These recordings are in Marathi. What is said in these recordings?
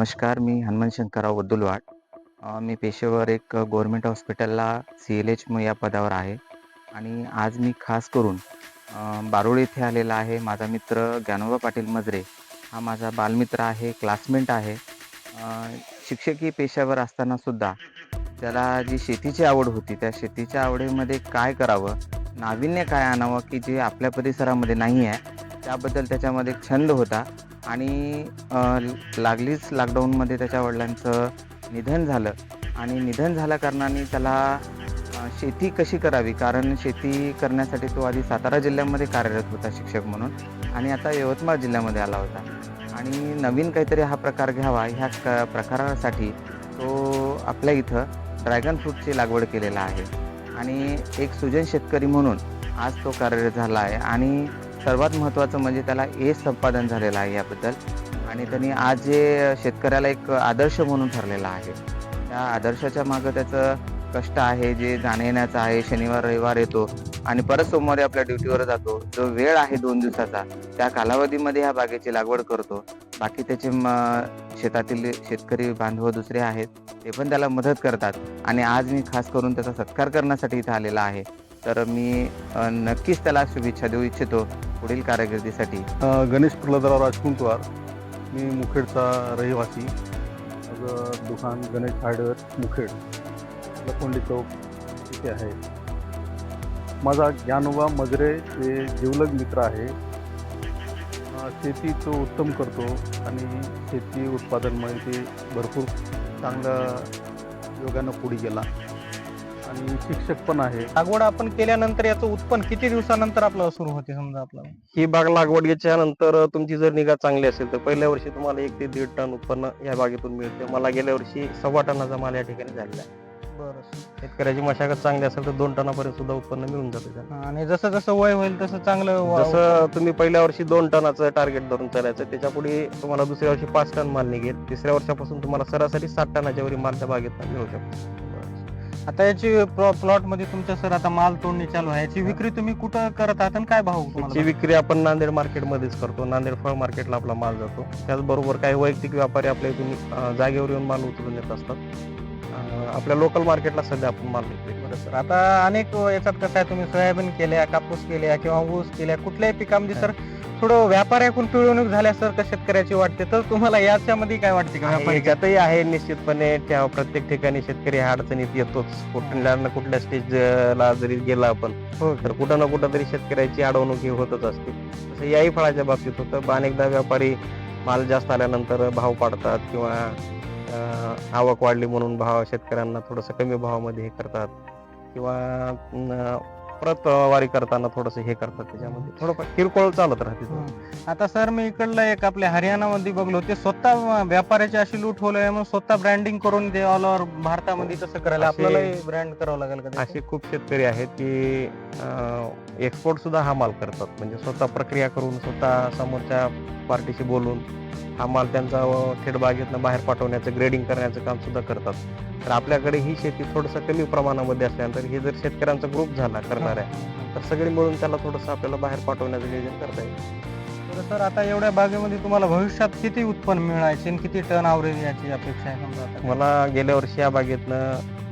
नमस्कार मी हनुमान शंकरराव वद्दुलवाड मी पेशेवर एक गव्हर्मेंट हॉस्पिटलला सी एल एच या पदावर आहे. आणि आज मी खास करून अ, येथे आलेला आहे माझा मित्र ज्ञानोबा पाटील मजरे. हा माझा बालमित्र आहे क्लासमेट आहे. शिक्षकी पेशावर असतानासुद्धा त्याला जी शेतीची आवड होती त्या शेतीच्या आवडीमध्ये काय करावं नाविन्य काय आणावं की जे आपल्या परिसरामध्ये नाही आहे त्याबद्दल त्याच्यामध्ये छंद होता. आणि लागलीच लॉकडाऊनमध्ये त्याच्या वडिलांचं निधन झालं. आणि निधन झाल्या कारणाने त्याला शेती कशी करावी? कारण शेती करण्यासाठी तो आधी सातारा जिल्ह्यामध्ये कार्यरत होता शिक्षक म्हणून आणि आता यवतमाळ जिल्ह्यामध्ये आला होता. आणि नवीन काहीतरी हा प्रकार घ्यावा ह्या क प्रकारासाठी तो आपल्या इथं ड्रॅगन फ्रूटची लागवड केलेला आहे. आणि एक सुजन शेतकरी म्हणून आज तो कार्यरत झाला आहे. आणि सर्वात महत्त्वाचं म्हणजे त्याला ए संपादन झालेलं आहे याबद्दल. आणि त्यांनी आज जे शेतकऱ्याला एक आदर्श म्हणून ठरलेला आहे. त्या आदर्शाच्या मागं त्याचं कष्ट आहे जे जाण्या येण्याचं आहे शनिवार रविवार येतो आणि परत सोमवारी आपल्या ड्युटीवर जातो. जो वेळ आहे दोन दिवसाचा त्या कालावधीमध्ये ह्या बागेची लागवड करतो. बाकी त्याचे म शेतातील शेतकरी बांधव दुसरे आहेत ते पण त्याला मदत करतात. आणि आज मी खास करून त्याचा सत्कार करण्यासाठी इथं आलेला आहे. तर मी नक्कीच त्याला शुभेच्छा देऊ इच्छितो पुढील कारकिर्दीसाठी. गणेश प्रल्हादराव राजकुंटवार मी मुखेडचा रहिवासी. माझं दुकान गणेश हार्डवेअर मुखेड. लखोंडी चौक इथे आहे. माझा ज्ञानोबा मजरे हे जिवलग मित्र आहे. शेती तो उत्तम करतो आणि शेती उत्पादनमध्ये ते भरपूर चांगलं योगानं पुढे गेला. आणि शिक्षक पण आहे. लागवड आपण केल्यानंतर याचं उत्पन्न किती दिवसानंतर आपल्याला सुरू होते समजा आपलं ही बाग लागवडीच्या नंतर तुमची जर निगा चांगली असेल तर पहिल्या वर्षी तुम्हाला एक ते दीड टन उत्पन्न या बागेतून मिळते. मला गेल्या वर्षी सव्वा टनाचा माल या ठिकाणी झालेला आहे. बरं शेतकऱ्याची मशागत चांगली असेल तर दोन टनापर्यंत सुद्धा उत्पन्न मिळून जातं त्याला. आणि जसं जसं वय होईल तसं चांगलं वा- जसं तुम्ही पहिल्या वर्षी दोन टनाचं टार्गेट धरून चालायचं त्याच्या पुढे तुम्हाला दुसऱ्या वर्षी पाच टन माल निघेल. तिसऱ्या वर्षापासून तुम्हाला सरासरी सात टनाच्या वरी माल त्या बागेत मिळू शकतो. आता याची प्लॉटमध्ये तुमच्या सर आता माल तोडणी चालू आहे. याची विक्री तुम्ही कुठं करत आहात आणि काय भाव तुम्हाला विक्री आपण नांदेड मार्केटमध्येच करतो. नांदेड फळ मार्केटला आपला माल जातो. त्याचबरोबर काही वैयक्तिक व्यापारी आपल्या इथून अं, जागेवर येऊन माल उचलून येत असतात. अं, आपल्या लोकल मार्केटला सध्या आपण माल विकतोय. बरं सर. आता अनेक याच्यात कसं आहे तुम्ही सोयाबीन केल्या कापूस केल्या किंवा ऊस केल्या कुठल्याही पिकामध्ये सर थोडं व्यापाऱ्याकडून पिळवणूक झाल्यासारखं शेतकऱ्याची वाटते. तर तुम्हाला याच्यामध्ये काय वाटते का व्यापारी? आहे निश्चितपणे. त्या प्रत्येक ठिकाणी शेतकरी ह्या अडचणीत येतोच. कुठल्या ना कुठल्या स्टेजला जरी गेला आपण हो. तर कुठं ना कुठं तरी शेतकऱ्याची अडवणूक ही होतच असते. तसं याही फळाच्या बाबतीत होतं. अनेकदा व्यापारी माल जास्त आल्यानंतर भाव पाडतात किंवा आवक वाढली म्हणून भाव शेतकऱ्यांना थोडंसं कमी भावामध्ये हे करतात. किंवा परत वारी करताना थोडस हे करतात त्याच्यामध्ये थोडं किरकोळ चालत राहते. आता सर मी इकडलं एक आपल्या हरियाणामध्ये बघलो ते स्वतः व्यापाऱ्याची अशी लूट होलोय म्हणून स्वतः ब्रँडिंग करून ते ऑल ओव्हर भारतामध्ये तसं करायला आपल्याला ब्रँड करावं लागेल का? असे खूप शेतकरी आहेत की एक्सपोर्ट सुद्धा हा माल करतात म्हणजे स्वतः प्रक्रिया करून स्वतः समोरच्या पार्टीशी बोलून हा माल त्यांचा थेट बागेतनं बाहेर पाठवण्याचं ग्रेडिंग करण्याचं काम सुद्धा करतात. तर आपल्याकडे ही शेती थोडंसं कमी प्रमाणामध्ये असल्यानंतर हे जर शेतकऱ्यांचा ग्रुप झाला करणार आहे तर सगळी मिळून त्याला थोडंसं आपल्याला बाहेर पाठवण्याचं नियोजन करता येईल. तर सर आता एवढ्या बागेमध्ये तुम्हाला भविष्यात किती उत्पन्न मिळायचे आणि किती टन आवरेज याची अपेक्षा आहे समजा आता? मला गेल्या वर्षी या बागेतनं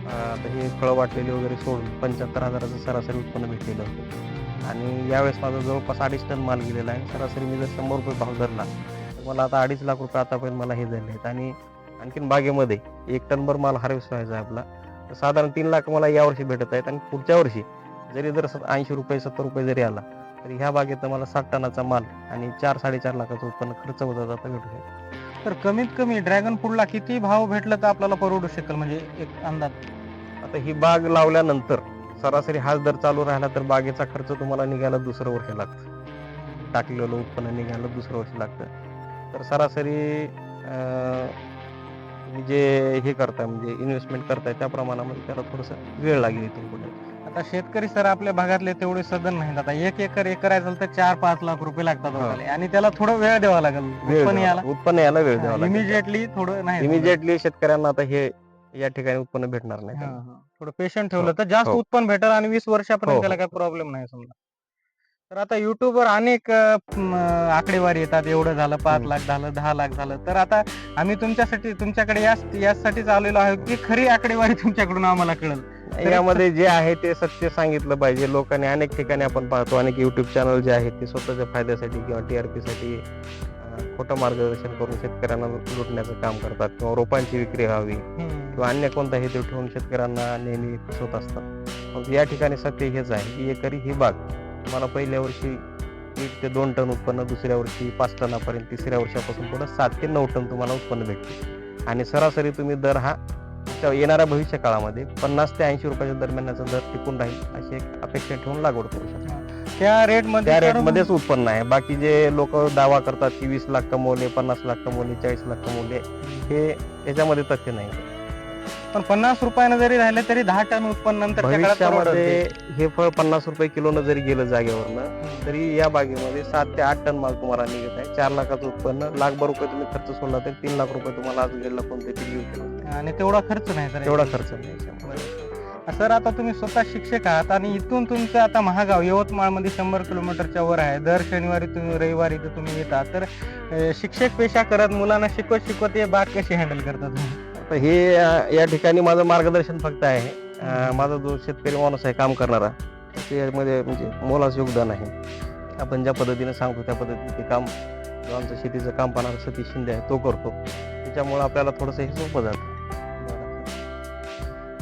आता हे फळं वाटलेली वगैरे सोडून पंच्याहत्तर हजाराचं सरासरी उत्पन्न भेटलेलं होतं. आणि यावेळेस माझा जवळपास अडीच टन माल गेलेला आहे. सरासरी मी जर शंभर रुपये भाव धरला मला आता अडीच लाख रुपये आतापर्यंत मला हे झाले आहेत. आणि आणखीन बागेमध्ये एक टनभर माल हार्वेस्ट व्हायचा आहे आपला. तर साधारण तीन लाख मला यावर्षी भेटत आहेत. आणि पुढच्या वर्षी जरी जर ऐंशी रुपये सत्तर रुपये जरी आला तरी ह्या बागेत मला साठ टनाचा माल आणि चार साडेचार लाखाचं उत्पन्न खर्च होता जाता भेटू शकतो तर कमीत कमी ड्रॅगन फ्रूटला किती भाव भेटला तर आपल्याला परवडू शकेल? म्हणजे एक अंदाज. आता ही बाग लावल्यानंतर सरासरी हाच दर चालू राहिला तर बागेचा खर्च तुम्हाला निघायला दुसरं वर्ष लागतं. टाकलेलं उत्पन्न निघायला दुसरं वर्ष लागतं. तर सरासरी जे हे करताय म्हणजे इन्व्हेस्टमेंट करताय त्या प्रमाणामध्ये त्याला थोडंसं वेळ लागेल इथून पुढे आता शेतकरी सर आपल्या भागातले तेवढे सदन नाहीत आता एक एकर एक करायचं तर चार पाच लाख रुपये लागतात हा. वगैरे. आणि त्याला थोडं वेळ द्यावा लागेल उत्पन्न याला उत्पन्न यायला वेळ द्यावा लागेल इमिजिएटली थोडं नाही इमिजिएटली शेतकऱ्यांना आता हे या ठिकाणी उत्पन्न भेटणार नाही हा. हा. थोडं पेशंट ठेवलं तर जास्त हो. उत्पन्न भेटेल आणि वीस हो, वर्षापर्यंत हो. त्याला काही प्रॉब्लेम नाही समजा तर आता युट्यूबवर अनेक अ, आकडेवारी येतात. एवढं झालं पाच हम्म. लाख झालं दहा लाख झालं. तर आता आम्ही तुमच्यासाठी तुमच्याकडे याच यासाठीच आलेलो आहोत की खरी आकडेवारी तुमच्याकडून आम्हाला कळेल. यामध्ये जे आहे ते सत्य सांगितलं पाहिजे. लोकांनी अनेक ठिकाणी आपण पाहतो. अनेक युट्यूब चॅनल जे आहेत ते स्वतःच्या फायद्यासाठी किंवा टीआरपी साठी अं, खोटं मार्गदर्शन करून शेतकऱ्यांना लुटण्याचं काम करतात किंवा रोपांची विक्री व्हावी किंवा अन्य कोणता हेतू ठेवून शेतकऱ्यांना नेहमी फसवत असतात. मग या ठिकाणी सत्य हेच आहे. की एकरी ही बाग. तुम्हाला पहिल्या वर्षी एक ते दोन टन उत्पन्न दुसऱ्या वर्षी पाच टनापर्यंत तिसऱ्या वर्षापासून पुढे सात ते नऊ टन तुम्हाला उत्पन्न भेटते. आणि सरासरी तुम्ही दर हा येणाऱ्या भविष्य काळामध्ये पन्नास ते ऐंशी रुपयाच्या दरम्यानचा दर टिकून राहील अशी एक अपेक्षा ठेवून लागवड करू शकता. त्या रेटमध्ये त्या रेटमध्येच उत्पन्न आहे. बाकी जे लोक दावा करतात की वीस लाख कमवले पन्नास लाख कमवले चाळीस लाख कमवले हे त्याच्यामध्ये तथ्य नाही. पण पन्नास रुपयानं जरी राहिले तरी दहा टन उत्पन्न नंतर त्या काळात भविष्यामध्ये परवडत हे फळ पन्नास रुपये किलोनं जरी गेलं जागेवरनं नाही. तरी या बागेमध्ये सात ते आठ टन माल तुम्हाला निघत आहे. चार लाखाचं उत्पन्न लाखभर रुपये तुम्ही खर्च सोडला तर तीन लाख रुपये तुम्हाला आज गेला कोणते पीक येऊ शकतं आणि तेवढा खर्च नाही सर तेवढा खर्च नाही याच्यामध्ये. सर आता तुम्ही स्वतः शिक्षक आहात आणि इथून तुमचं आता महागाव यवतमाळमध्ये शंभर किलोमीटरच्या वर आहे. दर शनिवारी तुम्ही रविवारी इथं तुम्ही येता. तर अं, शिक्षक पेशा करत मुलांना शिकवत शिकवत हे बाग कशी हँडल करता तुम्ही? तर हे या ठिकाणी माझं मार्गदर्शन फक्त आहे. माझा जो शेतकरी माणूस आहे काम करणारा त्यामध्ये म्हणजे मोलाचं योगदान आहे. आपण ज्या पद्धतीने सांगतो त्या पद्धतीने ते काम जो आमचं शेतीचं काम पाहणारा सतीश शिंदे आहे तो करतो. त्याच्यामुळे आपल्याला थोडंसं हे सोपं जातं.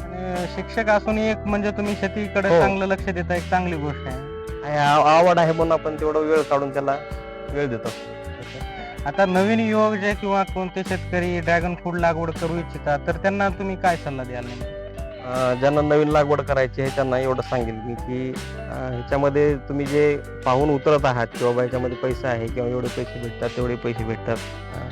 आणि शिक्षक असून एक म्हणजे तुम्ही शेतीकडे हो. चांगलं लक्ष देता एक चांगली गोष्ट आहे. आवड आहे म्हणून आपण तेवढा वेळ काढून त्याला वेळ देतो आता नवीन युवक जे किंवा कोणते शेतकरी ड्रॅगन फ्रूट लागवड करू इच्छितात तर त्यांना तुम्ही काय सल्ला द्याल अं, ज्यांना नवीन लागवड करायची आहे त्यांना एवढं सांगेल मी की अं, ह्याच्यामध्ये तुम्ही जे पाहून उतरत आहात की बाबा ह्याच्यामध्ये पैसा आहे किंवा एवढे पैसे भेटतात तेवढे पैसे भेटतात अं,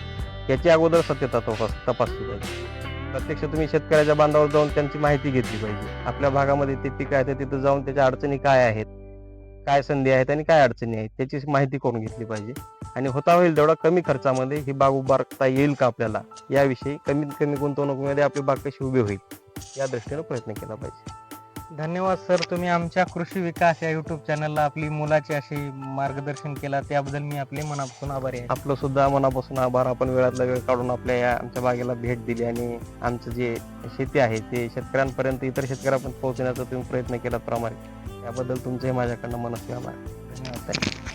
याची अगोदर सत्यता तपास तपासली पाहिजे. प्रत्यक्ष तुम्ही शेतकऱ्याच्या बांधावर जाऊन त्यांची माहिती घेतली पाहिजे. आपल्या भागामध्ये ते पीक आहे ते तिथं जाऊन त्याच्या अडचणी काय आहेत काय संधी आहेत आणि काय अडचणी आहेत त्याची माहिती करून घेतली पाहिजे. आणि होता होईल तेवढा कमी खर्चामध्ये ही बाग उभारता येईल का आपल्याला? याविषयी कमीत कमी गुंतवणुकीमध्ये आपली बाग कशी उभी होईल? या दृष्टीने प्रयत्न केला पाहिजे. धन्यवाद सर. तुम्ही आमच्या कृषी विकास या युट्यूब चॅनलला आपली मुलाची अशी मार्गदर्शन केला. त्याबद्दल मी आपले मनापासून आभारी आहे. आपलं सुद्धा मनापासून आभार. आपण वेळातला वेळ काढून आपल्या या आमच्या बागेला भेट दिली आणि आमचं जे शेती आहे ते शेतकऱ्यांपर्यंत इतर शेतकऱ्यांपर्यंत पोहोचण्याचा तुम्ही प्रयत्न केला प्रामाणिक याबद्दल तुमचंही माझ्याकडनं मनस्वी आभार. धन्यवाद